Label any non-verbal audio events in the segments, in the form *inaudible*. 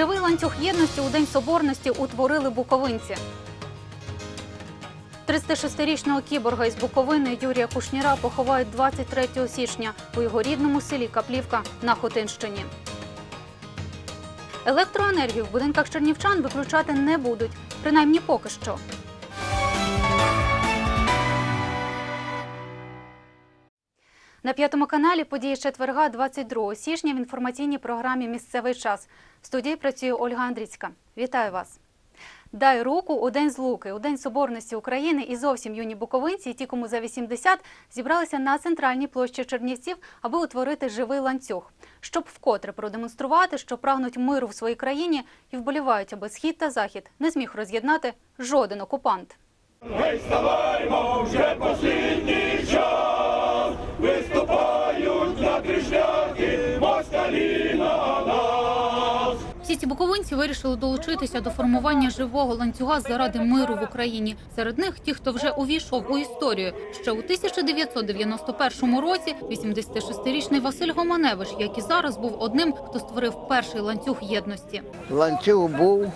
Живий ланцюг єдності у День Соборності утворили буковинці. 36-річного кіборга із Буковини Юрія Кушніра поховають 23 січня у його рідному селі Каплівка на Хотинщині. Електроенергію в будинках чернівчан виключати не будуть, принаймні поки що. На п'ятому каналі події четверга, 22 січня в інформаційній програмі Місцевий час. В студії працює Ольга Андріцька. Вітаю вас. Дай руку у День Злуки, у День Соборності України і зовсім юні буковинці, ті, кому за 80, зібралися на центральній площі Чернівців, аби утворити живий ланцюг, щоб вкотре продемонструвати, що прагнуть миру в своїй країні і вболівають, аби схід та захід не зміг роз'єднати жоден окупант. Гей, вставаймо, вже час, ці буковинці вирішили долучитися до формування живого ланцюга заради миру в Україні. Серед них ті, хто вже увійшов у історію. Ще у 1991 році 86-річний Василь Гоманевич, як і зараз, був одним, хто створив перший ланцюг єдності. Ланцюг був,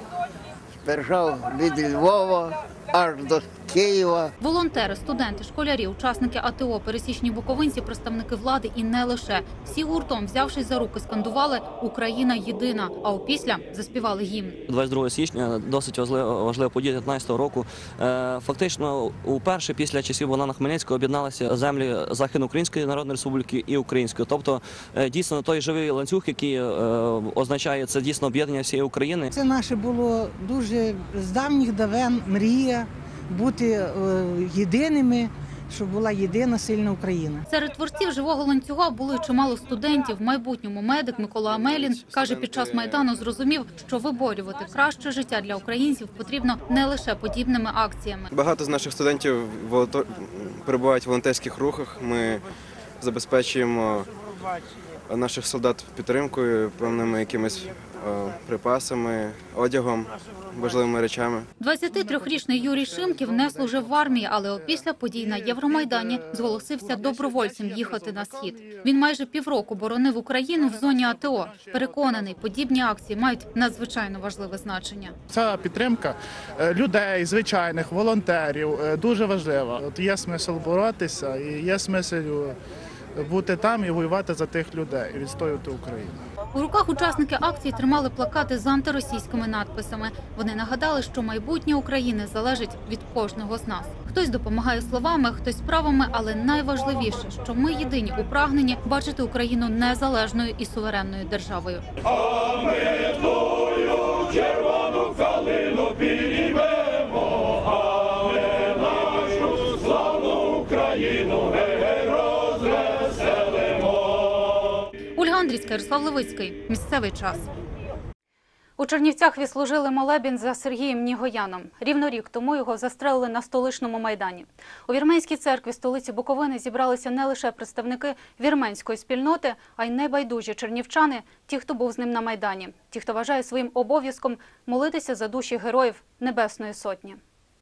держав від Львова аж до Києва. Волонтери, студенти, школярі, учасники АТО, пересічні буковинці, представники влади і не лише всі гуртом, взявшись за руки, скандували Україна єдина. А опісля заспівали гімн. 22 січня досить важлива, важлива подія 19 року. Е, Фактично, уперше після часів Богдана Хмельницького об'єдналися землі Західноукраїнської Народної Республіки і Української. Тобто, е, дійсно, той живий ланцюг, який е, означає це дійсно об'єднання всієї України. Це наше було дуже з давніх давен мрія бути е, єдиними, щоб була єдина сильна Україна. Серед творців живого ланцюга були чимало студентів. В майбутньому медик Микола Амелін каже, під час майдану зрозумів, що виборювати краще життя для українців потрібно не лише подібними акціями. Багато з наших студентів перебувають в волонтерських рухах. Ми забезпечуємо наших солдат підтримкою, певними якимись припасами, одягом, важливими речами. 23-річний Юрій Шимків не служив в армії, але опісля подій на Євромайдані зголосився добровольцем їхати на схід. Він майже півроку боронив Україну в зоні АТО. Переконаний, подібні акції мають надзвичайно важливе значення. Ця підтримка е, людей, звичайних волонтерів е, дуже важлива. От є смисл боротися і є смисл е, бути там і воювати за тих людей, і відстоювати Україну. У руках учасники акції тримали плакати з антиросійськими надписами. Вони нагадали, що майбутнє України залежить від кожного з нас. Хтось допомагає словами, хтось справами, але найважливіше, що ми єдині у прагненні бачити Україну незалежною і суверенною державою. А ми твою червону калину підіймемо, а ми нашу славну Україну Андрійська, Ярослав Левицький. Місцевий час. У Чернівцях відслужили молебін за Сергієм Нігояном. Рівно рік тому його застрелили на столичному майдані. У вірменській церкві столиці Буковини зібралися не лише представники вірменської спільноти, а й небайдужі чернівчани, ті, хто був з ним на майдані, ті, хто вважає своїм обов'язком молитися за душі героїв Небесної Сотні.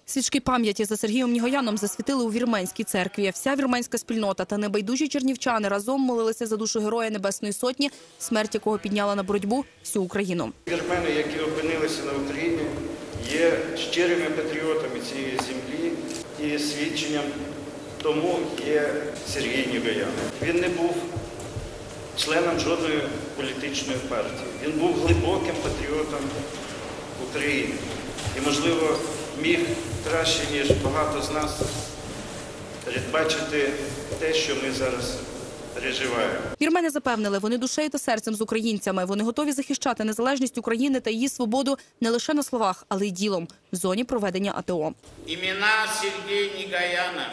Свічки пам'яті за Сергієм Нігояном засвітили у вірменській церкві. Вся вірменська спільнота та небайдужі чернівчани разом молилися за душу героя Небесної Сотні, смерть якого підняла на боротьбу всю Україну. Вірмени, які опинилися на Україні, є щирими патріотами цієї землі і свідченням тому є Сергій Нігоян. Він не був членом жодної політичної партії. Він був глибоким патріотом України і, можливо, міг краще, ніж багато з нас, передбачити те, що ми зараз переживаємо. Вірмени запевнили, вони душею та серцем з українцями. Вони готові захищати незалежність України та її свободу не лише на словах, але й ділом в зоні проведення АТО. Имена Сергея Нигаяна,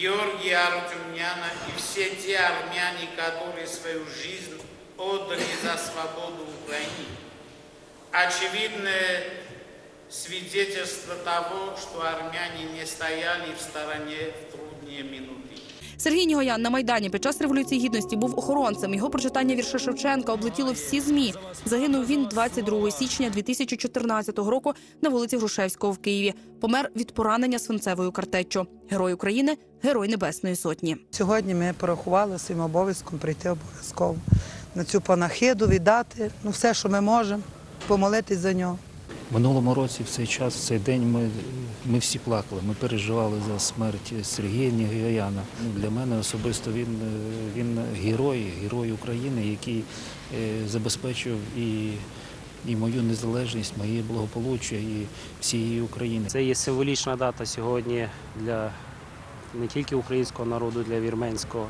Георгия Артемьяна и все те армяне, которые свою жизнь отдали за свободу Украины. Очевидное свидетельство того, что армяне не стояли в стороне в трудные минуты. Сергій Нігоян на майдані під час революції гідності був охоронцем. Його прочитання вірша Шевченка облетіло всі змі. Загинув він 22 січня 2014 року на вулиці Грушевського в Києві. Помер від поранення свинцевою картеччю. Герой України, герой Небесної Сотні. Сьогодні ми порахували своїм обов'язком прийти обов'язково на цю панахиду, віддати ну, все, що ми можемо, помолитись за нього. Минулому році в цей час, в цей день ми, ми всі плакали. Ми переживали за смерть Сергія Нігояна. Ну, Для мене особисто він, е, він герой, герой України, який е, забезпечив і, і мою незалежність, моє благополуччя і всієї України. Це є символічна дата сьогодні для не тільки українського народу, для вірменського.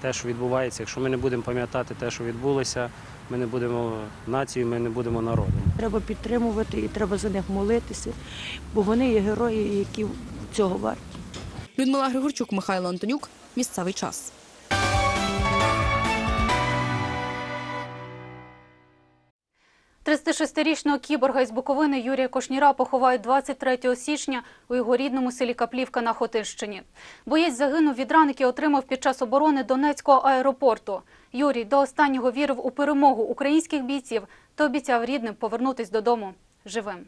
Те, що відбувається, якщо ми не будемо пам'ятати те, що відбулося, ми не будемо нацією, ми не будемо народом. Треба підтримувати і треба за них молитися, бо вони є герої, які цього варті. Людмила Григорчук, Михайло Антонюк. Місцевий час. – 36-річного кіборга із Буковини Юрія Кошніра поховають 23 січня у його рідному селі Каплівка на Хотинщині. Боєць загинув від ран, які отримав під час оборони Донецького аеропорту. Юрій до останнього вірив у перемогу українських бійців та обіцяв рідним повернутись додому живим.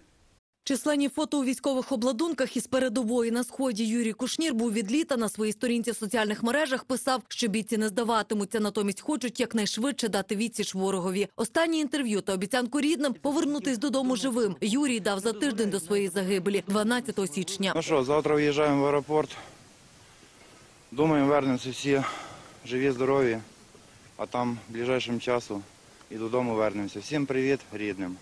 Численні фото у військових обладунках із передової на сході Юрій Кушнір був від літа на своїй сторінці в соціальних мережах писав, що бійці не здаватимуться, натомість хочуть якнайшвидше дати відсіч ворогові. Останнє інтерв'ю та обіцянку рідним повернутись додому живим. Юрій дав за тиждень до своєї загибелі, 12 січня. Ну що, завтра виїжджаємо в аеропорт. Думаємо, вернемося всі живі, здорові, а там ближайшим часу і додому вернемося. Всім привіт рідним.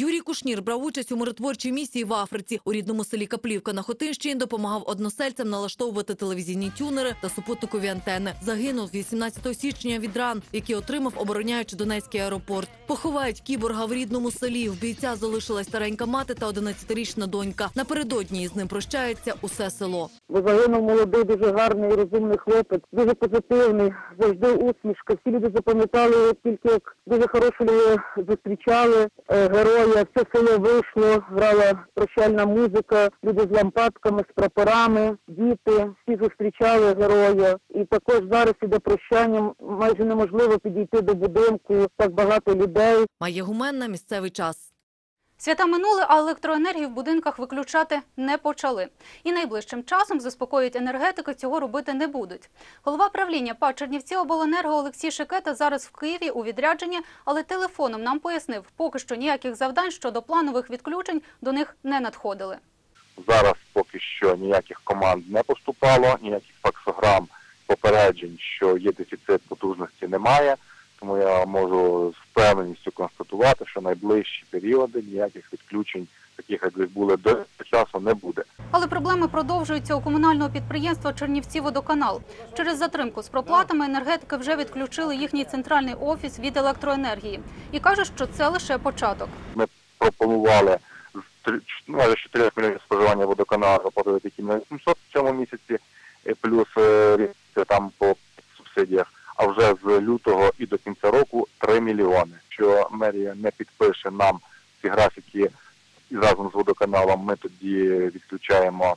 Юрій Кушнір брав участь у миротворчій місії в Африці. У рідному селі Каплівка на Хотинщині допомагав односельцям налаштовувати телевізійні тюнери та супутникові антени. Загинув 18 січня від ран, які отримав, обороняючи Донецький аеропорт. Поховають кіборга в рідному селі. В бійця залишилась старенька мати та 11-річна донька. Напередодні із ним прощається усе село. Бо загинув молодий, дуже гарний, розумний хлопець, дуже позитивний, завжди усмішка. Всі люди запам'ятали тільки як дуже хорошу люди зустрічали е, героя. Все село вийшло, грала прощальна музика, люди з лампадками, з прапорами, діти, всі зустрічали героя. І також зараз іде прощання. Майже неможливо підійти до будинку, так багато людей. Має гуменна місцевий час. Свята минули, а електроенергію в будинках виключати не почали. І найближчим часом, заспокоюють енергетики, цього робити не будуть. Голова правління ПА Чернівці обленерго Олексій Шикета зараз в Києві у відрядженні, але телефоном нам пояснив, поки що ніяких завдань щодо планових відключень до них не надходили. Зараз поки що ніяких команд не поступало, ніяких факсограм попереджень, що є дефіцит потужності, немає. Тому я можу з констатувати, що найближчі періоди ніяких відключень, таких як були до часу, не буде. Але проблеми продовжуються у комунального підприємства Чернівці водоканал. Через затримку з проплатами енергетики вже відключили їхній центральний офіс від електроенергії і кажуть, що це лише початок. Ми пропонували з три- майже 4 мільйонів споживання водоканалу заплатити тільки на 800 в цьому місяці, е, плюс е, там по субсидіях. А вже з лютого і до кінця року 3 мільйони. Що мерія не підпише нам ці графіки і разом з водоканалом, ми тоді відключаємо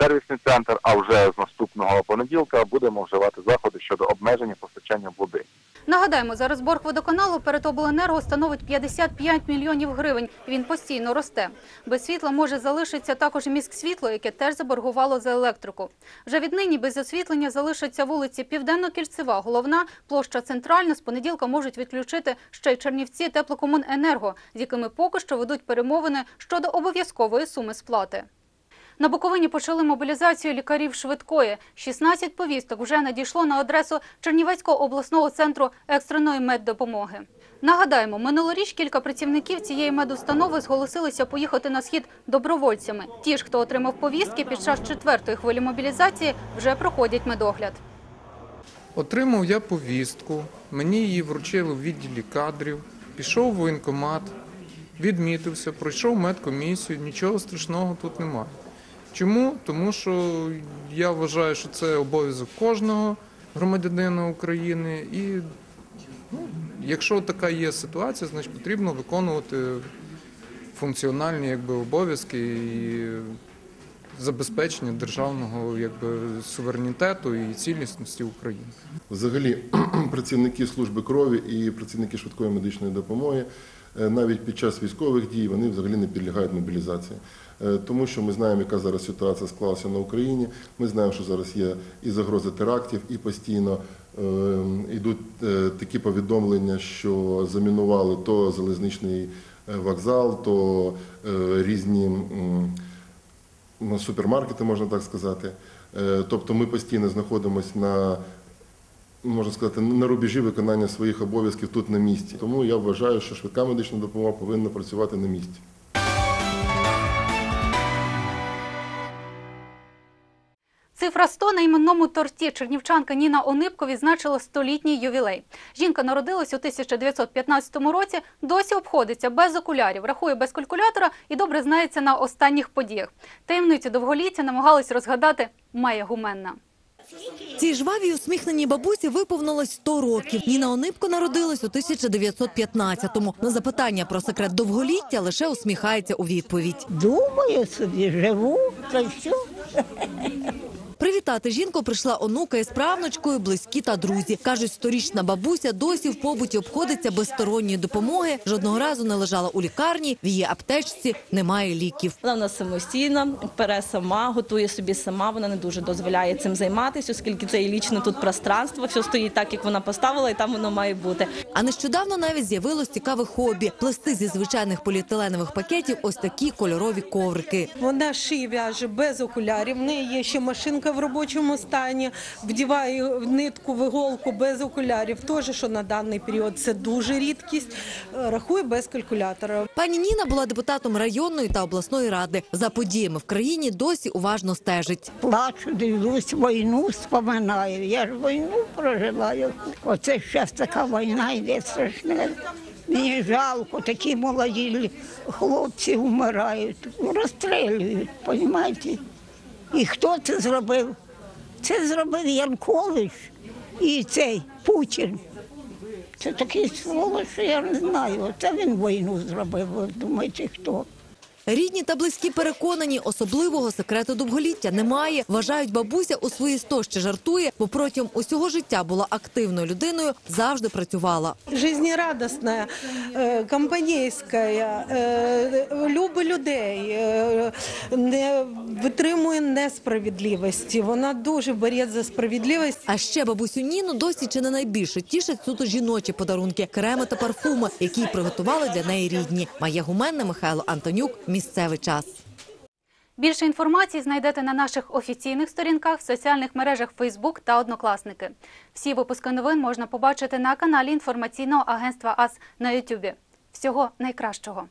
сервісний центр. А вже з наступного понеділка будемо вживати заходи щодо обмеження постачання води. Нагадаємо, зараз борг водоканалу перед обленерго становить 55 мільйонів гривень. Він постійно росте. Без світла може залишитися також і міськсвітло, яке теж заборгувало за електрику. Вже віднині без освітлення залишаться вулиці Південно-Кільцева, Головна, площа Центральна. З понеділка можуть відключити ще й Чернівці теплокомуненерго, з якими поки що ведуть перемовини щодо обов'язкової суми сплати. На Буковині почали мобілізацію лікарів швидкої. 16 повісток вже надійшло на адресу Чернівецького обласного центру екстреної меддопомоги. Нагадаємо, минулоріч кілька працівників цієї медустанови зголосилися поїхати на схід добровольцями. Ті ж, хто отримав повістки під час четвертої хвилі мобілізації, вже проходять медогляд. Отримав я повістку, мені її вручили в відділі кадрів, пішов в воєнкомат, відмітився, пройшов медкомісію, нічого страшного тут немає. Чому? Тому що я вважаю, що це обов'язок кожного громадянина України, і ну, якщо така є ситуація, значить потрібно виконувати функціональні якби, обов'язки і забезпечення державного якби, суверенітету і цілісності України. Взагалі, *clears throat* працівники служби крові і працівники швидкої медичної допомоги навіть під час військових дій вони взагалі не підлягають мобілізації. Е, Тому що ми знаємо, яка зараз ситуація склалася на Україні. Ми знаємо, що зараз є і загрози терактів, і постійно е, йдуть е, такі повідомлення, що замінували то залізничний е, вокзал, то е, різні ну, супермаркети, можна так сказати. Е, Тобто ми постійно знаходимося на можна сказати, на рубежі виконання своїх обов'язків тут на місці. Тому я вважаю, що швидка медична допомога повинна працювати на місці. Цифра 100 на іменному торті чернівчанка Ніна Онипко відзначила столітній ювілей. Жінка народилась у 1915 році, досі обходиться без окулярів, рахує без калькулятора і добре знається на останніх подіях. Таємницю довголіття намагалась розгадати Майя Гуменна. Цій жвавій усміхненій бабусі виповнилось 100 років. Ніна Онипко народилась у 1915-му. На запитання про секрет довголіття лише усміхається у відповідь. Думаю собі, живу, та все. Привітати жінку прийшла онука із правнучкою, близькі та друзі. Кажуть, сторічна бабуся досі в побуті обходиться без сторонньої допомоги. Жодного разу не лежала у лікарні, в її аптечці немає ліків. Вона в нас самостійна, пере сама, готує собі сама. Вона не дуже дозволяє цим займатися, оскільки це і лічне тут пространство. Все стоїть так, як вона поставила, і там воно має бути. А нещодавно навіть з'явилось цікаве хобі – плести зі звичайних поліетиленових пакетів ось такі кольорові коврики. Вона шиє в'яже без окулярів. В неї є ще машинка в робочому стані. Вдіває нитку в іголку без окулярів. Теж що на даний період це дуже рідкість. Е, Рахує без калькулятора. Пані Ніна була депутатом районної та обласної ради. За подіями в країні досі уважно стежить. Плачу, дивлюсь, війну споминаю. Я ж війну проживаю. Оце зараз така війна йде страшна. Мені жалко, такі молоді хлопці вмирають, розстрілюють, розумієте? І хто це зробив? Це зробив Янкович і цей Путін. Це такий слово, що я не знаю. Це він війну зробив. Ви думаєте, хто? Рідні та близькі переконані, особливого секрету довголіття немає. Вважають, бабуся у свої сто ще жартує, бо протягом усього життя була активною людиною, завжди працювала. Жизнерадостна, е, компанійська, е, любить людей, е, не витримує несправедливості. Вона дуже бореться за справедливість. А ще бабусю Ніну досі чи не найбільше тішать суто жіночі подарунки, креми та парфуми, які приготували для неї рідні. Майя Гуменна, Михайло Антонюк. Місцевий час. Більше інформації знайдете на наших офіційних сторінках в соціальних мережах Facebook та Однокласники. Всі випуски новин можна побачити на каналі інформаційного агентства АС на YouTube. Всього найкращого!